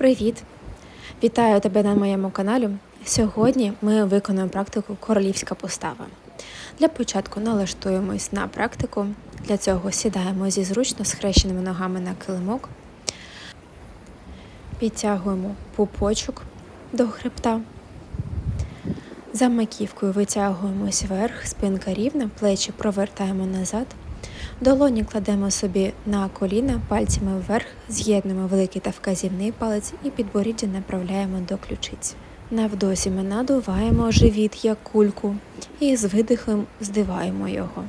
Привіт! Вітаю тебе на моєму каналі. Сьогодні ми виконуємо практику королівська постава. Для початку налаштуємось на практику. Для цього сідаємо зі зручно схрещеними ногами на килимок, підтягуємо пупочок до хребта. За маківкою витягуємось вверх, спинка рівна, плечі провертаємо назад. Долоні кладемо собі на коліна, пальцями вверх, з'єднуємо великий та вказівний палець і підборіддя направляємо до ключиць. На вдосі ми надуваємо живіт як кульку і з видихом здиваємо його.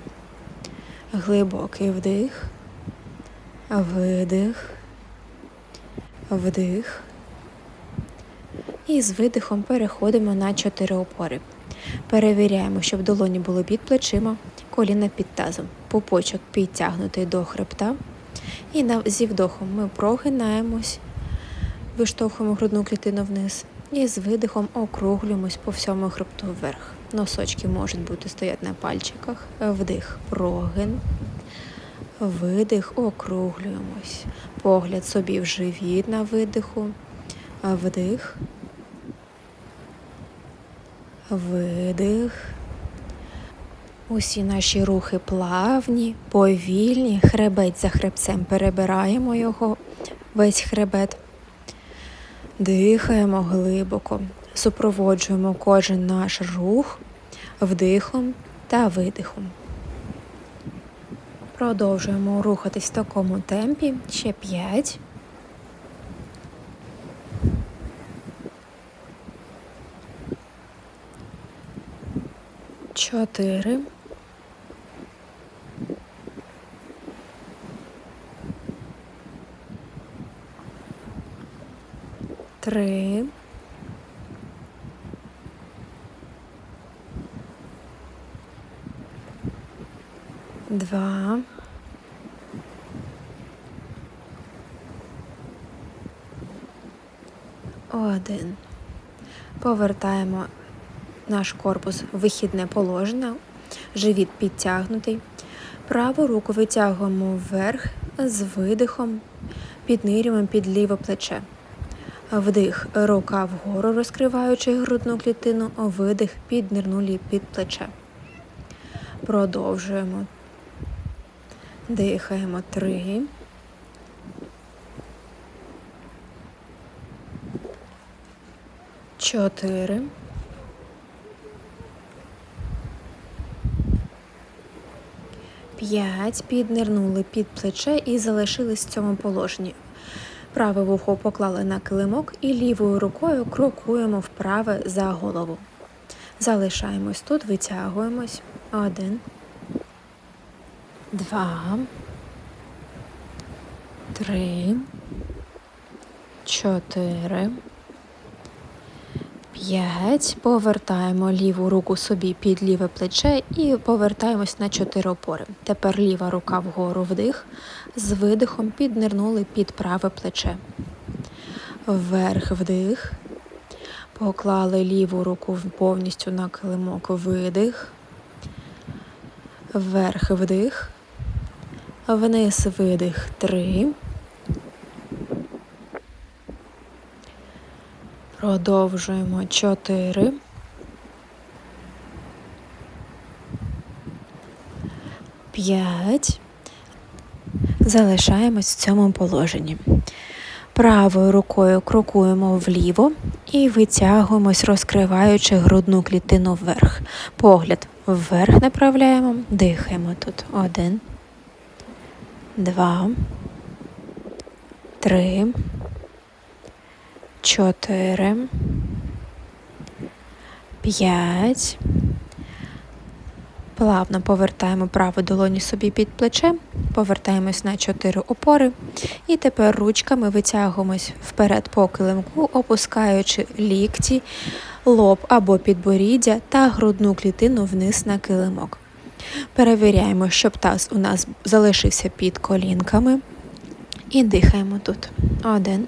Глибокий вдих, видих, вдих. І з видихом переходимо на чотири опори. Перевіряємо, щоб долоні було під плечима, коліна під тазом, пупочок підтягнутий до хребта. І зі вдохом ми прогинаємось, виштовхуємо грудну клітину вниз. І з видихом округлюємось по всьому хребту вверх. Носочки можуть бути стоять на пальчиках. Вдих, прогин. Видих, округлюємось. Погляд собі в живіт на видиху. Вдих. Видих. Усі наші рухи плавні, повільні, хребець за хребцем перебираємо його, весь хребет. Дихаємо глибоко, супроводжуємо кожен наш рух вдихом та видихом. Продовжуємо рухатись в такому темпі ще 5. Чотири. Три. Два. Один. Повертаємо наш корпус в вихідне положення, живіт підтягнутий. Праву руку витягуємо вверх з видихом, піднирюємо під ліве плече. Вдих, рука вгору, розкриваючи грудну клітину, видих, піднирнули під плече. Продовжуємо. Дихаємо три. Чотири. П'ять. Піднирнули під плече і залишились в цьому положенні. Праве вухо поклали на килимок і лівою рукою крокуємо вправе за голову. Залишаємось тут, витягуємось. Один. Два. Три. Чотири. П'ять. Повертаємо ліву руку собі під ліве плече і повертаємось на чотири опори. Тепер ліва рука вгору вдих. З видихом піднирнули під праве плече. Вверх вдих. Поклали ліву руку повністю на килимок видих. Вверх вдих. Вниз видих. Три. Продовжуємо чотири. П'ять. Залишаємось в цьому положенні. Правою рукою крокуємо вліво і витягуємось, розкриваючи грудну клітину вверх. Погляд вверх направляємо, дихаємо тут. Один, два, три чотири, п'ять. Плавно повертаємо праву долоню собі під плече, повертаємось на чотири опори. І тепер ручками витягуємось вперед по килимку, опускаючи лікті, лоб або підборіддя та грудну клітину вниз на килимок. Перевіряємо, щоб таз у нас залишився під колінками. І дихаємо тут. Один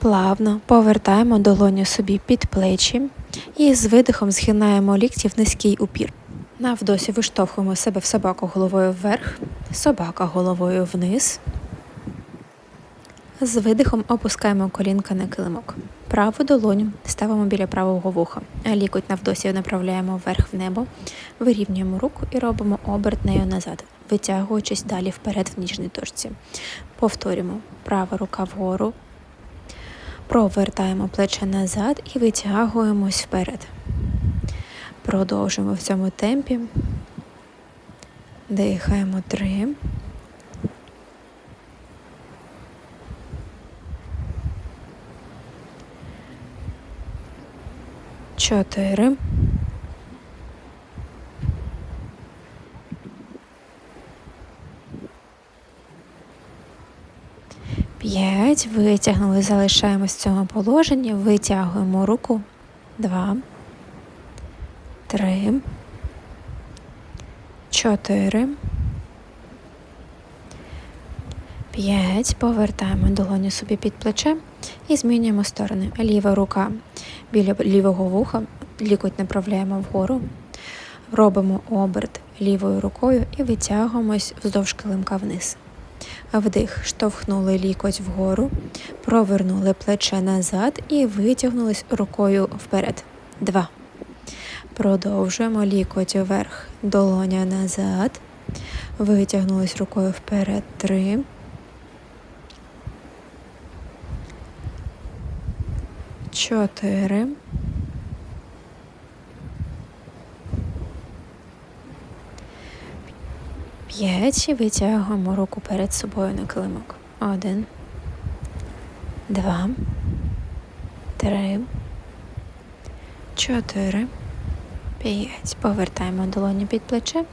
Плавно повертаємо долоню собі під плечі і з видихом згинаємо лікті в низький упір. Навдосі виштовхуємо себе в собаку головою вверх, собака головою вниз. З видихом опускаємо колінка на килимок. Праву долоню ставимо біля правого вуха, лікоть навдосі направляємо вверх в небо, вирівнюємо руку і робимо оберт нею назад, витягуючись далі вперед в ніжній точці. Повторюємо права рука вгору, провертаємо плече назад і витягуємось вперед. Продовжуємо в цьому темпі. Дихаємо три. Чотири. П'ять. Витягнули, залишаємось в цьому положенні, витягуємо руку. Два. Три. Чотири. П'ять. Повертаємо долоню собі під плече і змінюємо сторони. Ліва рука біля лівого вуха, лікоть направляємо вгору. Робимо оберт лівою рукою і витягуємось вздовж килимка вниз. Вдих, штовхнули лікоть вгору, провернули плече назад і витягнулись рукою вперед. Два. Продовжуємо лікоть вверх, долоня назад. Витягнулись рукою вперед. Три. Чотири. П'ять. І Витягуємо руку перед собою на килимок. Один. Два. Три. Чотири. П'ять. Повертаємо долоні під плече.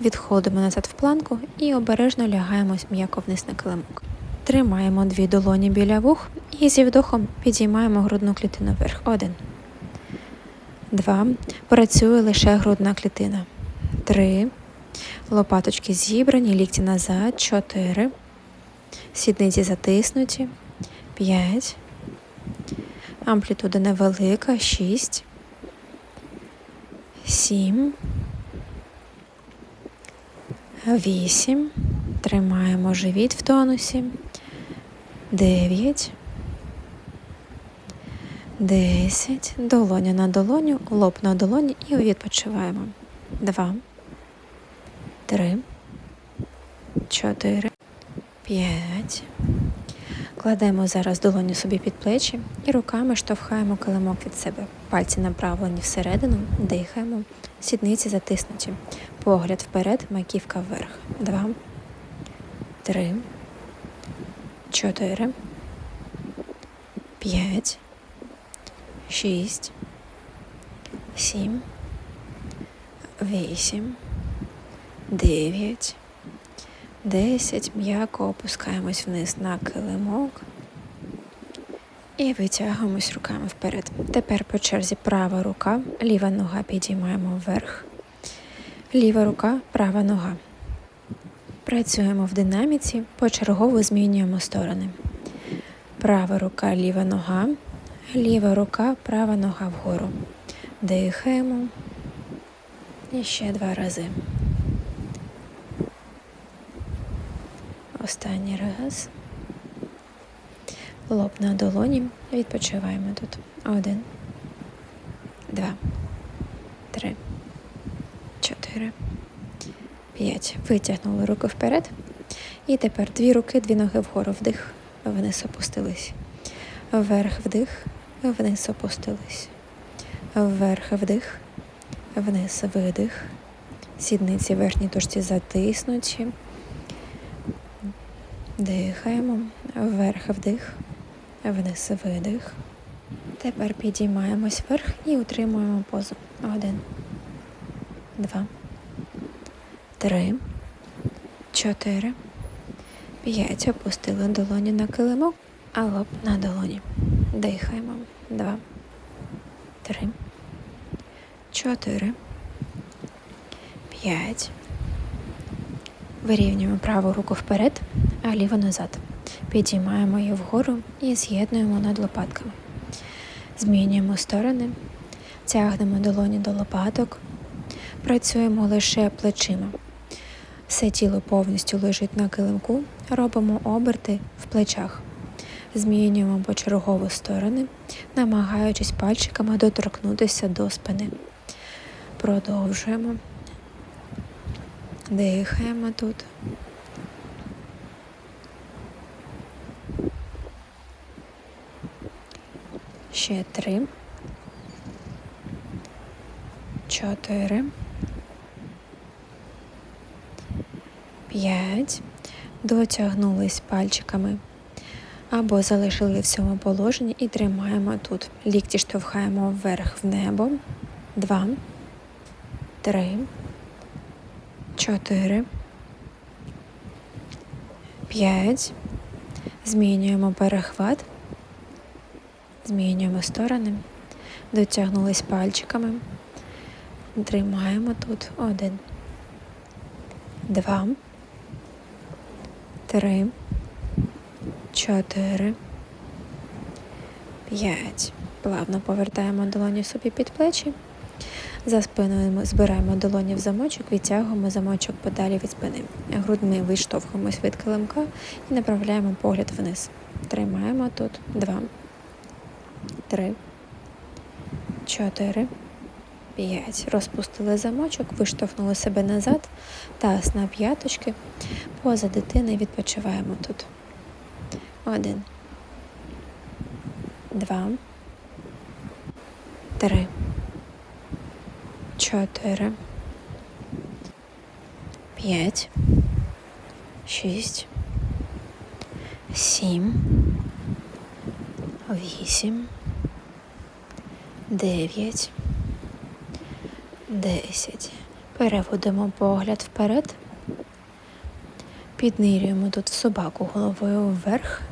Відходимо назад в планку і обережно лягаємось м'яко вниз на килимок. Тримаємо дві долоні біля вух і зі вдохом підіймаємо грудну клітину вверх. Один. Два. Працює лише грудна клітина. Три. Лопаточки зібрані, лікті назад. Чотири. Сідниці затиснуті. П'ять. Амплітуда невелика. Шість. Сім. Вісім. Тримаємо живіт в тонусі. Дев'ять. Десять. Долоня на долоню, лоб на долоні і відпочиваємо. Два. Три. Чотири. П'ять. Кладемо зараз долоню собі під плечі і руками штовхаємо килимок від себе. Пальці направлені всередину, дихаємо, сідниці затиснуті. Погляд вперед, маківка вверх. Два, три, чотири, п'ять, шість, сім, вісім, дев'ять. Десять. М'яко опускаємось вниз на килимок і витягуємось руками вперед. Тепер по черзі права рука, ліва нога підіймаємо вверх. Ліва рука, права нога. Працюємо в динаміці, почергово змінюємо сторони. Права рука, ліва нога, ліва рука, права нога вгору. Дихаємо. І ще два рази. Останній раз. Лоб на долоні. Відпочиваємо тут. Один, два, три, чотири, п'ять. Витягнули руки вперед. І тепер дві руки, дві ноги вгору. Вдих, вниз опустились. Вверх вдих, вниз опустились. Вверх вдих, вниз видих. Сідниці в верхній точці затиснуті. Дихаємо, вверх вдих, вниз видих. Тепер підіймаємось вверх і утримуємо позу. Один, два, три, чотири, п'ять. Опустили долоні на килимок, а лоб на долоні. Дихаємо. Два. Три. Чотири. П'ять. Вирівнюємо праву руку вперед, а ліву назад. Підіймаємо її вгору і з'єднуємо над лопатками. Змінюємо сторони, тягнемо долоні до лопаток, працюємо лише плечима. Все тіло повністю лежить на килимку, робимо оберти в плечах. Змінюємо почергово сторони, намагаючись пальчиками доторкнутися до спини. Продовжуємо. Дихаємо тут. Ще три. Чотири. П'ять. Дотягнулись пальчиками. Або залишили в цьому положенні і тримаємо тут. Лікті штовхаємо вверх в небо. Два. Три. Чотири. П'ять. Змінюємо перехват. Змінюємо сторони. Дотягнулись пальчиками. Тримаємо тут один. Два. Три. Чотири. П'ять. Плавно повертаємо долоні собі під плечі. За спиною збираємо долоні в замочок, відтягуємо замочок подалі від спини. Грудьми виштовхуємось від килимка і направляємо погляд вниз. Тримаємо тут два, три, чотири, п'ять. Розпустили замочок, виштовхнули себе назад, таз на п'яточки. Поза дитини відпочиваємо тут. Один. Два. Три чотири, п'ять, шість, сім, вісім, дев'ять, десять. Переводимо погляд вперед. Піднирюємо тут собаку головою вверх,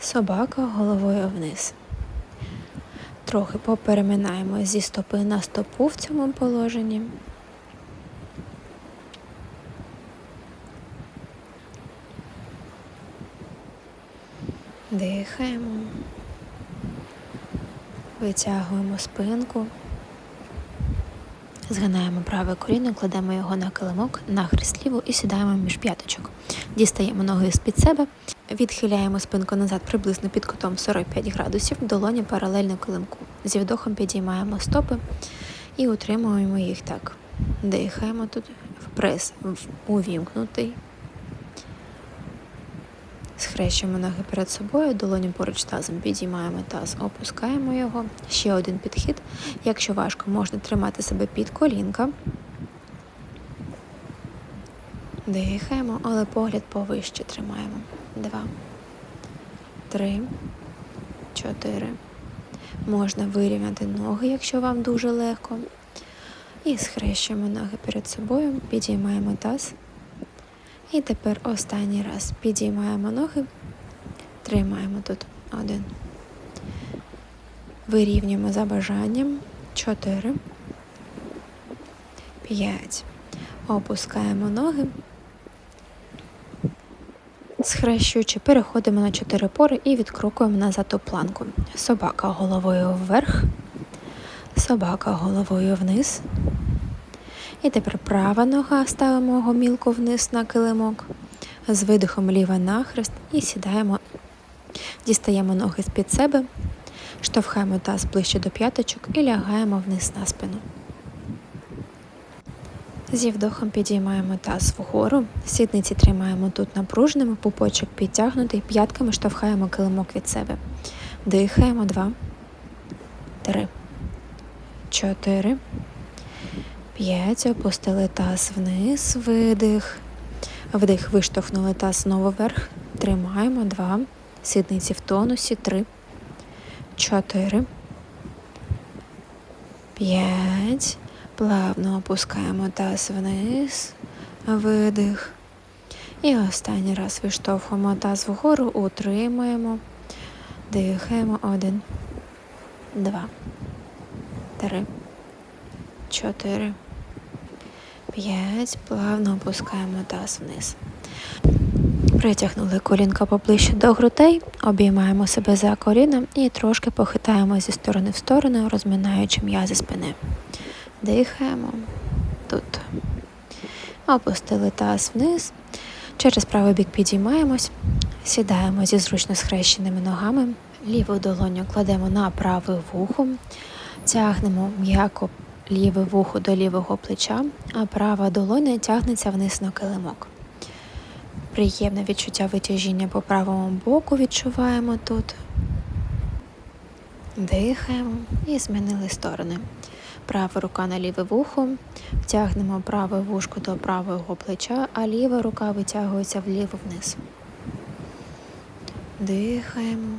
собака головою вниз. Трохи попереминаємо зі стопи на стопу в цьому положенні. Дихаємо, витягуємо спинку, згинаємо праве коліно, кладемо його на килимок, нахрест ліву і сідаємо між п'яточок. Дістаємо ноги з-під себе Відхиляємо спинку назад приблизно під кутом 45 градусів, долоні паралельно килимку. Зі вдохом підіймаємо стопи і утримуємо їх так. Дихаємо тут прес увімкнутий. Схрещуємо ноги перед собою, долоні поруч тазом підіймаємо таз, опускаємо його. Ще один підхід. Якщо важко, можна тримати себе під колінка. Дихаємо, але погляд повище тримаємо два, три, чотири. Можна вирівняти ноги, якщо вам дуже легко. І схрещуємо ноги перед собою, підіймаємо таз. І тепер останній раз підіймаємо ноги, тримаємо тут один. Вирівнюємо за бажанням. Чотири. П'ять. Опускаємо ноги. Схрещуючи, переходимо на чотири пори і відкрокуємо назад у планку. Собака головою вверх, собака головою вниз. І тепер права нога ставимо гомілку вниз на килимок, з видихом ліва нахрест і сідаємо, дістаємо ноги з-під себе, штовхаємо таз ближче до п'яточок і лягаємо вниз на спину. Зі вдохом підіймаємо таз вгору, сідниці тримаємо тут напруженими, пупочок підтягнутий, п'ятками штовхаємо килимок від себе. Дихаємо. Два, три, чотири, п'ять. Опустили таз вниз, видих. Вдих, виштовхнули таз знову вверх. Тримаємо два. Сідниці в тонусі. Три, чотири, п'ять. Плавно опускаємо таз вниз, видих. І останній раз виштовхуємо таз вгору, утримуємо. Дихаємо один, два, три, чотири, п'ять. Плавно опускаємо таз вниз. Притягнули колінка поближче до грудей, обіймаємо себе за коліном і трошки похитаємо зі сторони в сторону, розминаючи м'язи спини. Дихаємо тут. Опустили таз вниз. Через правий бік підіймаємось, сідаємо зі зручно схрещеними ногами, ліву долоню кладемо на праве вухо, тягнемо м'яко ліве вухо до лівого плеча, а права долоня тягнеться вниз на килимок. Приємне відчуття витяжіння по правому боку відчуваємо тут. Дихаємо і змінили сторони. Права рука на ліве вухо, втягнемо праве вушко до правого плеча, а ліва рука витягується вліво вниз. Дихаємо.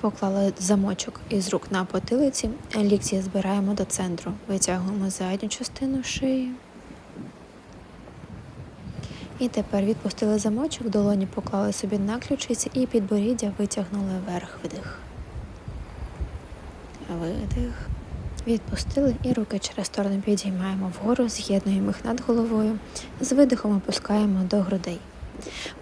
Поклали замочок із рук на потилиці, лікті збираємо до центру. Витягуємо задню частину шиї. І тепер відпустили замочок, долоні поклали собі на ключиці і підборіддя витягнули вверх вдих. Видих. Відпустили і руки через сторони підіймаємо вгору, з'єднуємо їх над головою, з видихом опускаємо до грудей.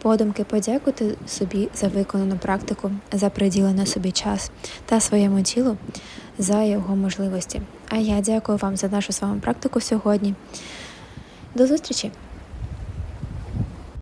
Подумки подякуйте собі за виконану практику, за приділений собі час та своєму тілу за його можливості. А я дякую вам за нашу з вами практику сьогодні. До зустрічі!